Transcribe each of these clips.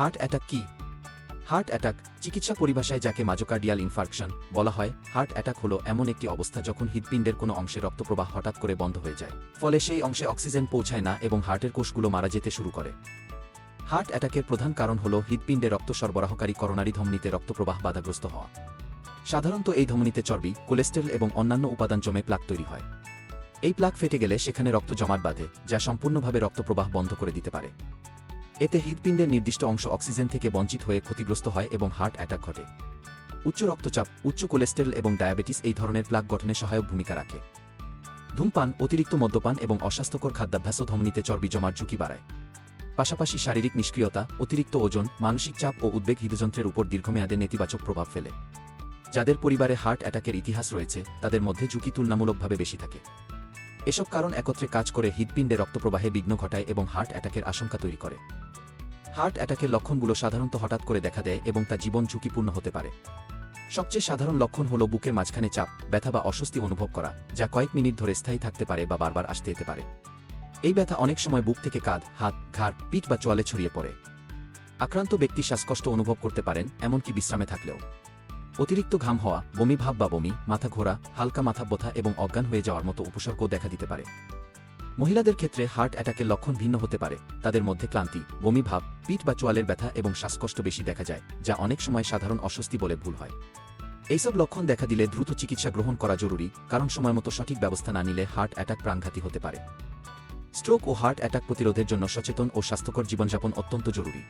Heart attack কি? Heart attack চিকিৎসা পরিভাষায় যাকে মাজোকার্ডিয়াল ইনফার্কশন বলা হয়, হার্ট অ্যাটাক হলো এমন একটি অবস্থা যখন হৃদপিণ্ডের কোনো অংশে রক্তপ্রবাহ হঠাৎ করে বন্ধ হয়ে যায়, ফলে সেই অংশে অক্সিজেন পৌঁছায় না এবং হার্টের কোষগুলো মারা যেতে শুরু করে। হার্ট অ্যাটাকের প্রধান কারণ হল হৃৎপিণ্ডে রক্ত সরবরাহকারী করোনারি ধমনীতে রক্তপ্রবাহ বাধাগ্রস্ত হওয়া। সাধারণত এই ধমনীতে চর্বি, কোলেস্টেরল এবং অন্যান্য উপাদান জমে প্লাক তৈরি হয়। এই প্লাক ফেটে গেলে সেখানে রক্ত জমাট বাঁধে, যা সম্পূর্ণভাবে রক্তপ্রবাহ বন্ধ করে দিতে পারে। এতে হৃদপিণ্ডের নির্দিষ্ট অংশ অক্সিজেন থেকে বঞ্চিত হয়ে ক্ষতিগ্রস্ত হয় এবং হার্ট অ্যাটাক ঘটে। উচ্চ রক্তচাপ, উচ্চ কোলেস্টেরল এবং ডায়াবেটিস এই ধরনের প্লাক গঠনে সহায়ক ভূমিকা রাখে। ধূমপান, অতিরিক্ত মদ্যপান এবং অস্বাস্থ্যকর খাদ্যাভ্যাসও ধমনীতে চর্বি জমার ঝুঁকি বাড়ায়। পাশাপাশি শারীরিক নিষ্ক্রিয়তা, অতিরিক্ত ওজন, মানসিক চাপ ও উদ্বেগ হৃদযন্ত্রের উপর দীর্ঘমেয়াদে নেতিবাচক প্রভাব ফেলে। যাদের পরিবারে হার্ট অ্যাটাকের ইতিহাস রয়েছে, তাদের মধ্যে ঝুঁকি তুলনামূলকভাবে বেশি থাকে। এসব কারণ একত্রে কাজ করে হৃৎপিণ্ডে রক্তপ্রবাহে বিঘ্ন ঘটায় এবং হার্ট অ্যাটাকের আশঙ্কা তৈরি করে। হার্ট অ্যাটাকের লক্ষণগুলো সাধারণত হঠাৎ করে দেখা দেয় এবং তা জীবন ঝুঁকিপূর্ণ হতে পারে। সবচেয়ে সাধারণ লক্ষণ হল বুকের মাঝখানে চাপ, ব্যথা বা অস্বস্তি অনুভব করা, যা কয়েক মিনিট ধরে স্থায়ী থাকতে পারে বা বারবার আসতে যেতে পারে। এই ব্যথা অনেক সময় বুক থেকে কাঁধ, হাত, ঘাড়, পিঠ বা চোয়ালে ছড়িয়ে পড়ে। আক্রান্ত ব্যক্তি শ্বাসকষ্ট অনুভব করতে পারেন, এমনকি বিশ্রামে থাকলেও। অতিরিক্ত ঘাম হওয়া, বমি ভাব বা বমি, মাথা ঘোরা, হালকা মাথা ব্যথা এবং অজ্ঞান হয়ে যাওয়ার মতো উপসর্গও দেখা দিতে পারে। মহিলাদের ক্ষেত্রে হার্ট অ্যাটাকের লক্ষণ ভিন্ন হতে পারে। তাদের মধ্যে ক্লান্তি, বমি ভাব, পিঠ বা চোয়ালের ব্যথা এবং শ্বাসকষ্ট বেশি দেখা যায়, যা অনেক সময় সাধারণ অস্বস্তি বলে ভুল হয়। এইসব লক্ষণ দেখা দিলে দ্রুত চিকিৎসা গ্রহণ করা জরুরি, কারণ সময়মতো সঠিক ব্যবস্থা না নিলে হার্ট অ্যাটাক প্রাণঘাতী হতে পারে। স্ট্রোক ও হার্ট অ্যাটাক প্রতিরোধের জন্য সচেতন ও স্বাস্থ্যকর জীবনযাপন অত্যন্ত জরুরি।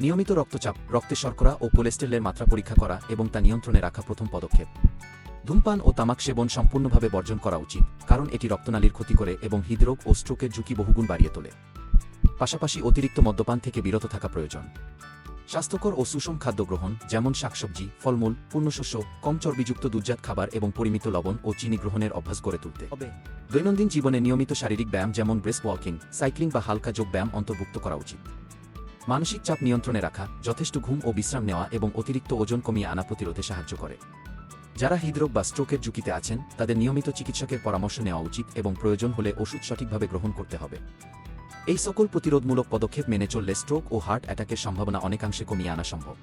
নিয়মিত রক্তচাপ, রক্তে শর্করা ও কোলেস্টেরলের মাত্রা পরীক্ষা করা এবং তা নিয়ন্ত্রণে রাখা প্রথম পদক্ষেপ। ধূমপান ও তামাক সেবন সম্পূর্ণভাবে বর্জন করা উচিত, কারণ এটি রক্তনালীর ক্ষতি করে এবং হৃদরোগ ও স্ট্রোকের ঝুঁকি বহুগুণ বাড়িয়ে তোলে। পাশাপাশি অতিরিক্ত মদ্যপান থেকে বিরত থাকা প্রয়োজন। স্বাস্থ্যকর ও সুষম খাদ্য গ্রহণ, যেমন শাকসবজি, ফলমূল, পূর্ণশস্য, কম চর্বিযুক্ত দুধজাত খাবার এবং পরিমিত লবণ ও চিনি গ্রহণের অভ্যাস গড়ে তুলতে হবে। দৈনন্দিন জীবনে নিয়মিত শারীরিক ব্যায়াম যেমন ব্রেস্ট ওয়াকিং, সাইক্লিং বা হালকা যোগ ব্যায়াম অন্তর্ভুক্ত করা উচিত। মানসিক চাপ নিয়ন্ত্রণে রাখা, যথেষ্ট ঘুম ও বিশ্রাম নেওয়া এবং অতিরিক্ত ওজন কমিয়ে আনা প্রতিরোধে সাহায্য করে। যারা হৃদরোগ বা স্ট্রোকের ঝুঁকিতে আছেন, তাদের নিয়মিত চিকিৎসকের পরামর্শ নেওয়া উচিত এবং প্রয়োজন হলে ওষুধ সঠিকভাবে গ্রহণ করতে হবে। এই সকল প্রতিরোধমূলক পদক্ষেপ মেনে চললে স্ট্রোক ও হার্ট অ্যাটাকের সম্ভাবনা অনেকাংশে কমিয়ে আনা সম্ভব।